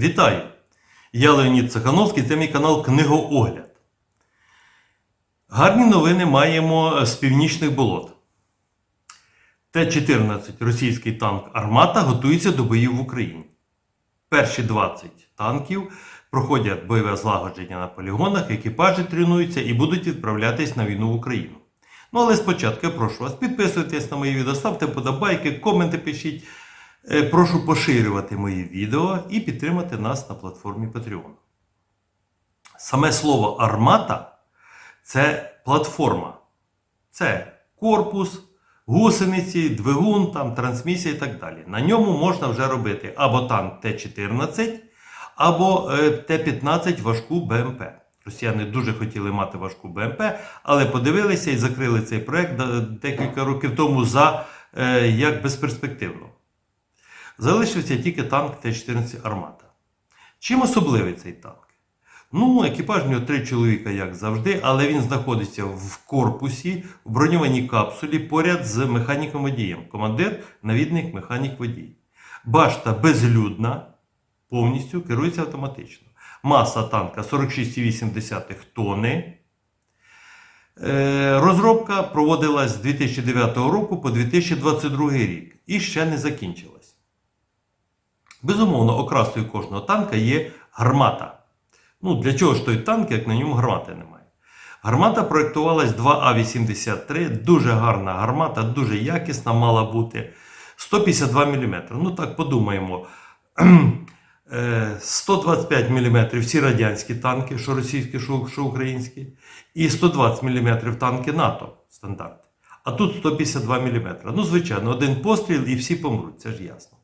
Вітаю! Я Леонід Цехановський, це мій канал Книгоогляд. Гарні новини маємо з північних болот. Т-14 російський танк Армата готується до боїв в Україні. Перші 20 танків проходять бойове злагодження на полігонах, екіпажі тренуються і будуть відправлятись на війну в Україну. Ну але спочатку я прошу вас підписуйтесь на мої відео, ставте подобайки, коменти пишіть. Е, Прошу поширювати мої відео і підтримати нас на платформі Patreon. Саме слово армата це платформа. Це корпус, гусениці, двигун, там, трансмісія і так далі. На ньому можна вже робити або танк Т-14, або е, Т-15 важку БМП. Росіяни дуже хотіли мати важку БМП, але подивилися і закрили цей проект декілька років тому за е, як безперспективно. Залишився тільки танк Т-14 Армата. Чим особливий цей танк? Ну, екіпаж в нього три чоловіка, як завжди, але він знаходиться в корпусі, в броньованій капсулі поряд з механіком-водієм. Командир, навідник, механік-водій. Башта безлюдна, повністю керується автоматично. Маса танка 46,8 тонни. Е, Розробка проводилась з 2009 року по 2022 рік і ще не закінчилась. Безумовно, окрасою кожного танка є гармата. Ну, для чого ж той танк, як на ньому гармати немає? Гармата проєктувалась 2А83, дуже гарна гармата, дуже якісна мала бути. 152 мм. Ну так подумаємо. Е, 125 мм всі радянські танки, що російські, що українські, і 120 мм танки НАТО стандарт. А тут 152 мм. Ну, звичайно, один постріл і всі помруть, це ж ясно.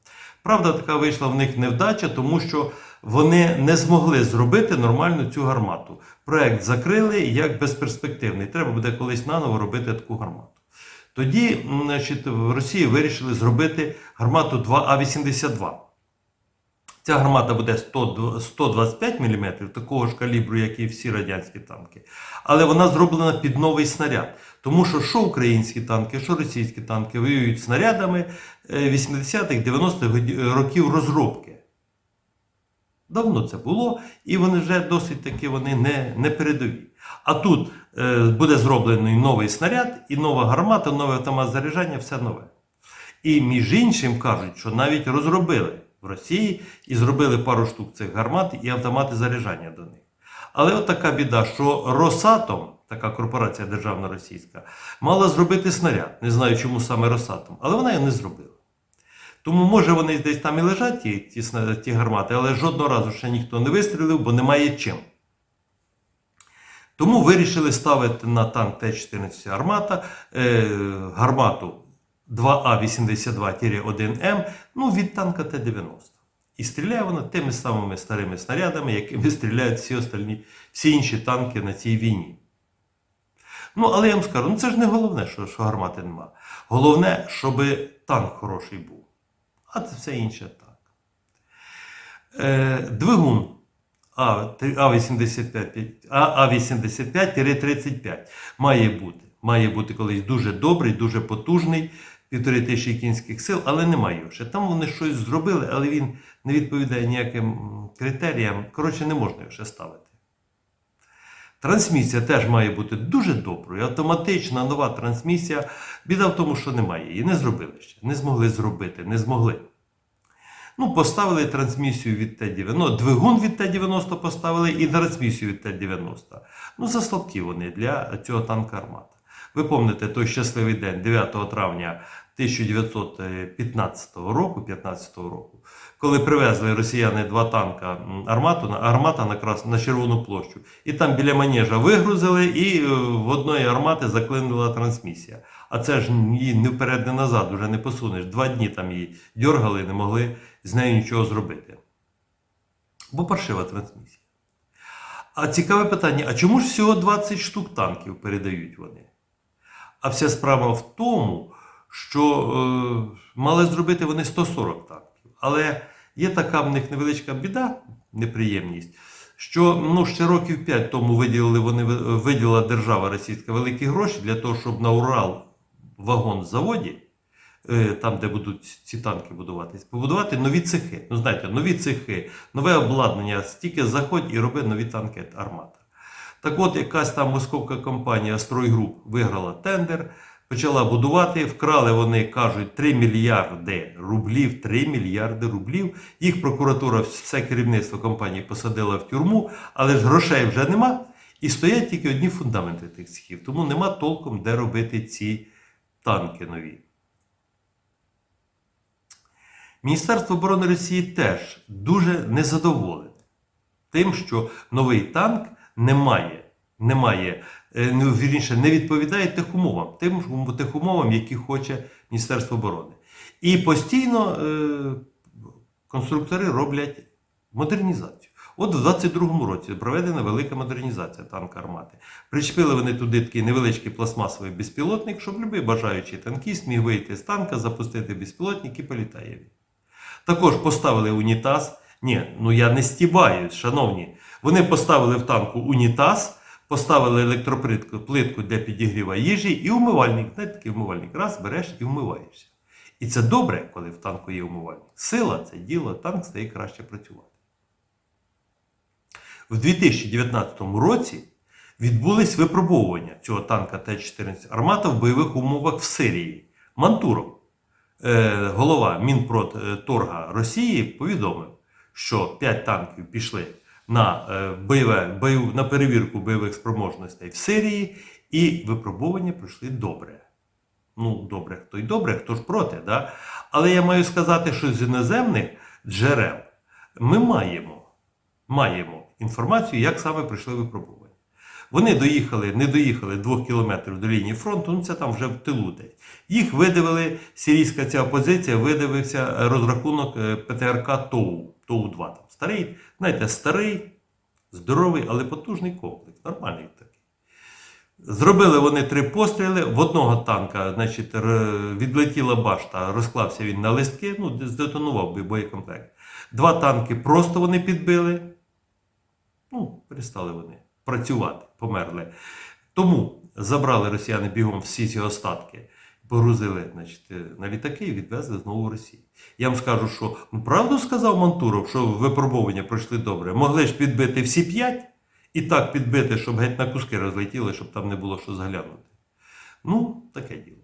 Правда, така вийшла в них невдача, тому що вони не змогли зробити нормальну цю гармату. Проект закрили як безперспективний. Треба буде колись наново робити таку гармату. Тоді значить, в Росії вирішили зробити гармату 2А82. Ця гармата буде 100 125 мм, такого ж калібру, як і всі радянські танки. Але вона зроблена під новий снаряд. Тому що що українські танки, що російські танки воюють снарядами е, 80-х, 90-х років розробки. Давно це було, і вони вже досить таки вони не, не передові. А тут е, буде зроблений новий снаряд, і нова гармата, новий автомат заряджання, все нове. І між іншим кажуть, що навіть розробили в Росії і зробили пару штук цих гармат і автомати заряджання до них. Але от така біда, що Росатом, така корпорація державна російська, мала зробити снаряд. Не знаю, чому саме Росатом, але вона його не зробила. Тому, може, вони десь там і лежать, ті, ті, ті гармати, але жодного разу ще ніхто не вистрілив, бо немає чим. Тому вирішили ставити на танк Т-14 Армата е, гармату 2А82-1М ну, від танка Т-90. І стріляє вона тими самими старими снарядами, якими стріляють всі, остальні, всі інші танки на цій війні. Ну, але я вам скажу, ну це ж не головне, що, що гармати нема. Головне, щоб танк хороший був. А це все інше так. Е, двигун А- А85 А- А85-35 має бути. Має бути колись дуже добрий, дуже потужний, півтори тисячі кінських сил, але немає його ще. Там вони щось зробили, але він не відповідає ніяким критеріям. Коротше, не можна його ще ставити. Трансмісія теж має бути дуже доброю, автоматична нова трансмісія. Біда в тому, що немає її. Не зробили ще. Не змогли зробити, не змогли. Ну, поставили трансмісію від Т-90, двигун від Т-90 поставили і трансмісію від Т-90. Ну, заслабкі вони для цього танка Армата. Ви пам'ятаєте той щасливий день 9 травня 1915 року, 15 року, коли привезли росіяни два танка армату, армата на, крас, на Червону площу. І там біля манежа вигрузили, і е, в одної армати заклинила трансмісія. А це ж її не вперед, не назад, вже не посунеш. Два дні там її дьоргали, не могли з нею нічого зробити. Бо паршива трансмісія. А цікаве питання: а чому ж всього 20 штук танків передають вони? А вся справа в тому, що е, мали зробити вони 140 танків. Але є така в них невеличка біда, неприємність, що ну, ще років 5 тому виділили вони, виділила держава російська великі гроші для того, щоб на Урал вагон заводі е, там, де будуть ці танки будуватись, побудувати нові цехи. Ну, знаєте, нові цехи, нове обладнання, стільки заходь і роби нові танки Армата. Так от, якась там московська компанія Стройгруп виграла тендер, почала будувати, вкрали вони, кажуть, 3 мільярди рублів, 3 мільярди рублів. Їх прокуратура, все керівництво компанії посадила в тюрму, але ж грошей вже нема. І стоять тільки одні фундаменти тих цехів. Тому нема толком, де робити ці танки нові. Міністерство оборони Росії теж дуже незадоволене тим, що новий танк не має, не е, ну, вірніше, не відповідає тих умовам, тим тих умовам, які хоче Міністерство оборони. І постійно е, конструктори роблять модернізацію. От в 22-му році проведена велика модернізація танка армати. Причепили вони туди такий невеличкий пластмасовий безпілотник, щоб любий бажаючий танкіст міг вийти з танка, запустити безпілотник і політає він. Також поставили унітаз. Ні, ну я не стібаю, шановні. Вони поставили в танку унітаз, поставили електроплитку плитку для підігріва їжі і умивальник. Знаєте, такий умивальник. Раз береш і вмиваєшся. І це добре, коли в танку є умивальник. Сила це діло, танк стає краще працювати. В 2019 році відбулись випробовування цього танка Т-14 Армата в бойових умовах в Сирії. Мантуров, е, голова Мінпродторга Росії, повідомив, що 5 танків пішли на, е, бойове, бойов, на перевірку бойових спроможностей в Сирії, і випробування пройшли добре. Ну, добре, хто й добре, хто ж проти. Да? Але я маю сказати, що з іноземних джерел ми маємо, маємо інформацію, як саме пройшли випробування. Вони доїхали, не доїхали двох кілометрів до лінії фронту, ну це там вже в тилу десь. Їх видавили, сирійська ця опозиція видавився розрахунок е, ПТРК ТОУ, ТОУ-2. Там старий, знаєте, старий, здоровий, але потужний комплекс, нормальний такий. Зробили вони три постріли. В одного танка значить, відлетіла башта, розклався він на листки, ну, здетонував би боєкомплект. Два танки просто вони підбили. Ну, перестали вони працювати, померли. Тому забрали росіяни бігом всі ці остатки, погрузили значить, на літаки і відвезли знову в Росію. Я вам скажу, що ну, правду сказав Мантуров, що випробування пройшли добре. Могли ж підбити всі п'ять і так підбити, щоб геть на куски розлетіли, щоб там не було що зглянути. Ну, таке діло.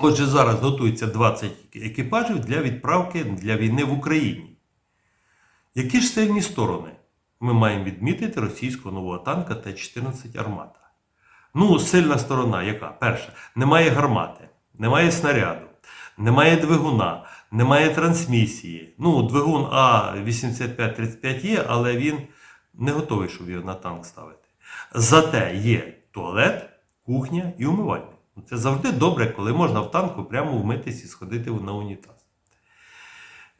Отже, зараз готується 20 екіпажів для відправки для війни в Україні. Які ж сильні сторони ми маємо відмітити російського нового танка Т-14 Армата? Ну, сильна сторона, яка? Перша, немає гармати, немає снаряду, немає двигуна, немає трансмісії. Ну, двигун А8535 є, але він не готовий, щоб його на танк ставити. Зате є туалет, кухня і умивальник. Ну, Це завжди добре, коли можна в танку прямо вмитись і сходити на унітаз.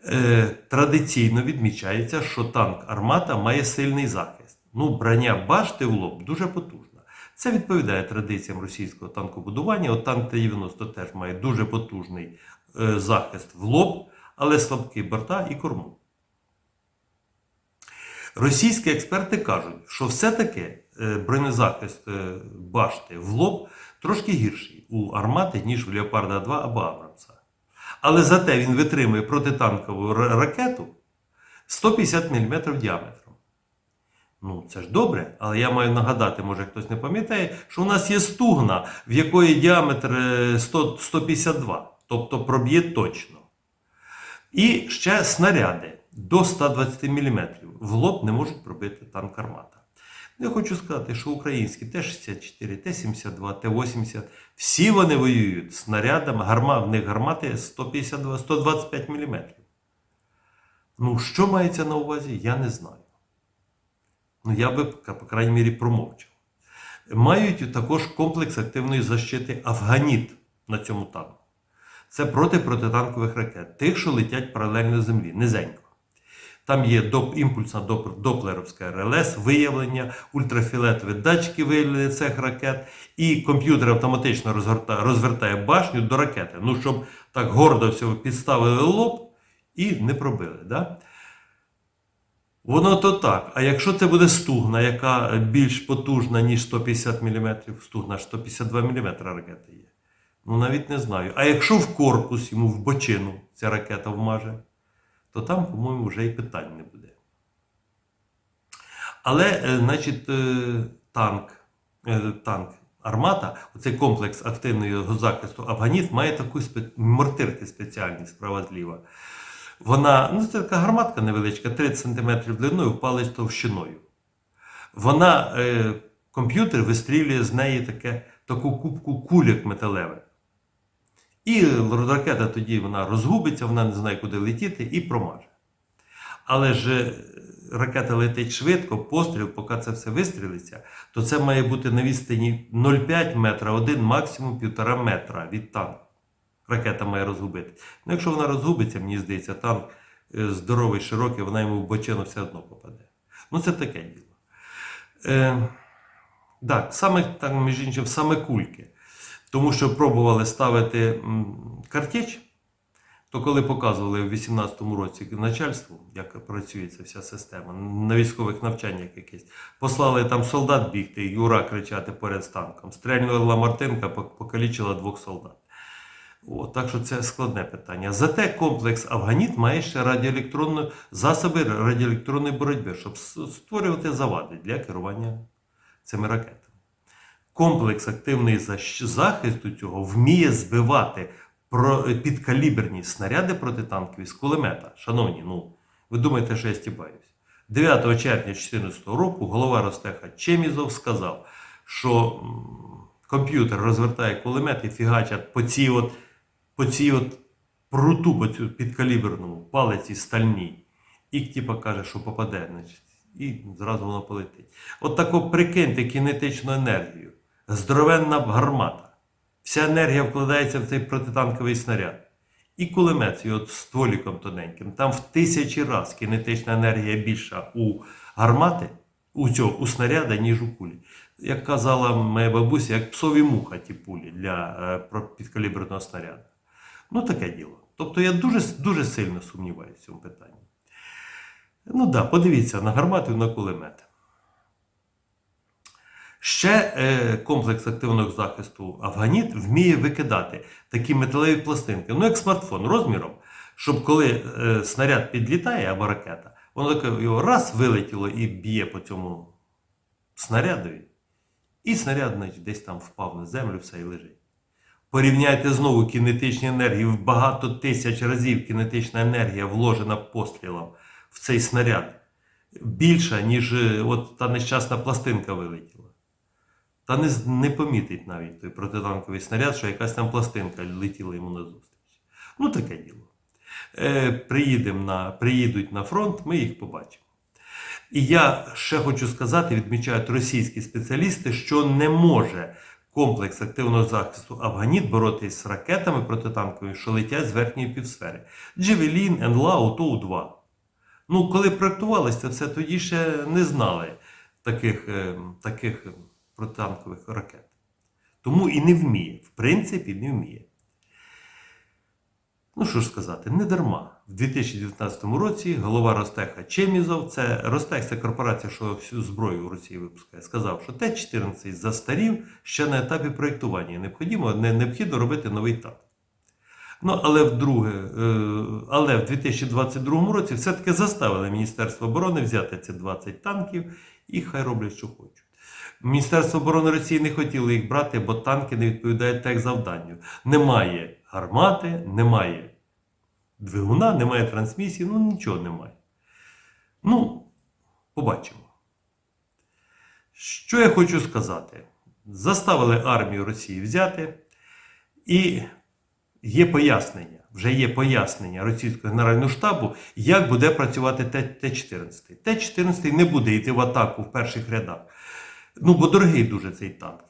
Е, традиційно відмічається, що танк Армата має сильний захист. Ну, броня башти в лоб дуже потужна. Це відповідає традиціям російського танкобудування. От танк Т-90 теж має дуже потужний е, захист в лоб, але слабкі борта і корму. Російські експерти кажуть, що все-таки е, бронезахист е, башти в лоб трошки гірший у армати, ніж у Леопарда 2 або Абрамса. Але зате він витримує протитанкову ракету 150 мм діаметром. Ну, це ж добре, але я маю нагадати, може хтось не пам'ятає, що у нас є стугна, в якої діаметр е, 100, 152, тобто проб'є точно. І ще снаряди до 120 мм в лоб не можуть пробити танк армата. Я хочу сказати, що українські Т-64, Т-72, Т-80, всі вони воюють снарядами, гарма, в них гармати 152, 125 мм. Ну, що мається на увазі, я не знаю. Ну, я би, по крайній мірі, промовчав. Мають також комплекс активної защити Афганіт на цьому танку. Це проти протитанкових ракет, тих, що летять паралельно землі, низенько. Там є доп, імпульсна доп, доплеровська РЛС, виявлення, ультрафіолетові датчики виявлення цих ракет, і комп'ютер автоматично розгорта, розвертає башню до ракети. Ну, щоб так гордо всього підставили лоб і не пробили. Да? Воно то так. А якщо це буде стугна, яка більш потужна, ніж 150 мм, стугна 152 мм ракети є. Ну, навіть не знаю. А якщо в корпус йому в бочину ця ракета вмаже, то там, по-моєму, вже і питань не буде. Але, е, значить, е, танк, е, танк Армата, оцей комплекс активного захисту Афганіт має таку спе- мортирки спеціальні справа зліва. Вона, ну це така гарматка невеличка, 30 см длиною, впалець товщиною. Вона, е, комп'ютер вистрілює з неї таке, таку кубку кульок металевих. І ракета тоді вона розгубиться, вона не знає, куди летіти, і промаже. Але ж е, ракета летить швидко, постріл, поки це все вистрілиться, то це має бути на відстані 0,5 метра, 1, максимум 1,5 метра від танку. Ракета має розгубити. Ну, якщо вона розгубиться, мені здається, танк е, здоровий, широкий, вона йому в бочину все одно попаде. Ну, це таке діло. Е, так, саме там, між іншим, саме кульки. Тому що пробували ставити картеч, то коли показували в 18-му році начальству, як працює ця вся система, на військових навчаннях якесь, послали там солдат бігти і ура кричати поряд з танком. Стрельнула Мартинка, покалічила двох солдат. О, так що це складне питання. Зате комплекс Афганіт має ще радіоелектронну засоби радіоелектронної боротьби, щоб створювати завади для керування цими ракетами. Комплекс активний захисту цього вміє збивати підкаліберні снаряди протитанкові з кулемета. Шановні, ну ви думаєте, що я стібаюсь? 9 червня 2014 року голова Ростеха Чемізов сказав, що комп'ютер розвертає кулемет і фігачать по цій от, по цій от пруту, по цю підкаліберному палиці стальній. І типа каже, що попаде, і зразу воно полетить. От тако прикиньте кінетичну енергію. Здоровенна гармата. Вся енергія вкладається в цей протитанковий снаряд. І кулемет з його стволіком тоненьким. Там в тисячі раз кінетична енергія більша у гармати, у цього, у снаряда, ніж у кулі. Як казала моя бабуся, як псові муха ті пулі для е, підкаліберного снаряду. Ну, таке діло. Тобто я дуже, дуже сильно сумніваюся в цьому питанні. Ну так, да, подивіться на гармату і на кулемет. Ще е, комплекс активного захисту Афганіт вміє викидати такі металеві пластинки, ну як смартфон, розміром, щоб коли е, снаряд підлітає або ракета, воно таке його раз вилетіло і б'є по цьому снарядові, і снаряд значить, десь там впав на землю, все і лежить. Порівняйте знову кінетичні енергії в багато тисяч разів кінетична енергія вложена пострілом в цей снаряд більша, ніж е, от та нещасна пластинка вилетіла. Та не, не помітить навіть той протитанковий снаряд, що якась там пластинка летіла йому назустріч. Ну, таке діло. Е, на, приїдуть на фронт, ми їх побачимо. І я ще хочу сказати, відмічають російські спеціалісти, що не може комплекс активного захисту Афганіт боротись з ракетами протитанковими, що летять з верхньої півсфери. Джевелін, НЛА, ОТОУ-2. Ну, коли проєктувалося це тоді ще не знали таких, е, таких протитанкових ракет. Тому і не вміє. В принципі, не вміє. Ну, що ж сказати, не дарма. В 2019 році голова Ростеха Чемізов, це Ростех це корпорація, що всю зброю в Росії випускає, сказав, що Т-14 застарів ще на етапі проєктування. Необхідно, не, необхідно робити новий танк. Ну, але вдруге, е, але в 2022 році все-таки заставили Міністерство оборони взяти ці 20 танків і хай роблять, що хочуть. Міністерство оборони Росії не хотіло їх брати, бо танки не відповідають так завданню. Немає гармати, немає двигуна, немає трансмісії, ну нічого немає. Ну, побачимо. Що я хочу сказати? Заставили армію Росії взяти, і є пояснення, вже є пояснення російського генерального штабу, як буде працювати Т- Т-14. Т-14 не буде йти в атаку в перших рядах. Ну, бо дорогий дуже цей танк.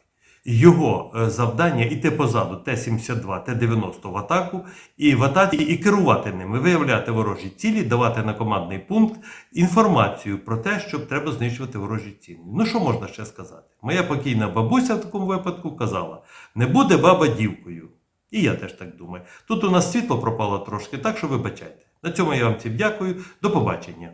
Його е, завдання іти позаду Т-72, Т-90 в атаку, і в атаці і керувати ними, виявляти ворожі цілі, давати на командний пункт інформацію про те, що треба знищувати ворожі цілі. Ну що можна ще сказати? Моя покійна бабуся в такому випадку казала: не буде баба дівкою. І я теж так думаю. Тут у нас світло пропало трошки, так що вибачайте. На цьому я вам всім дякую. До побачення.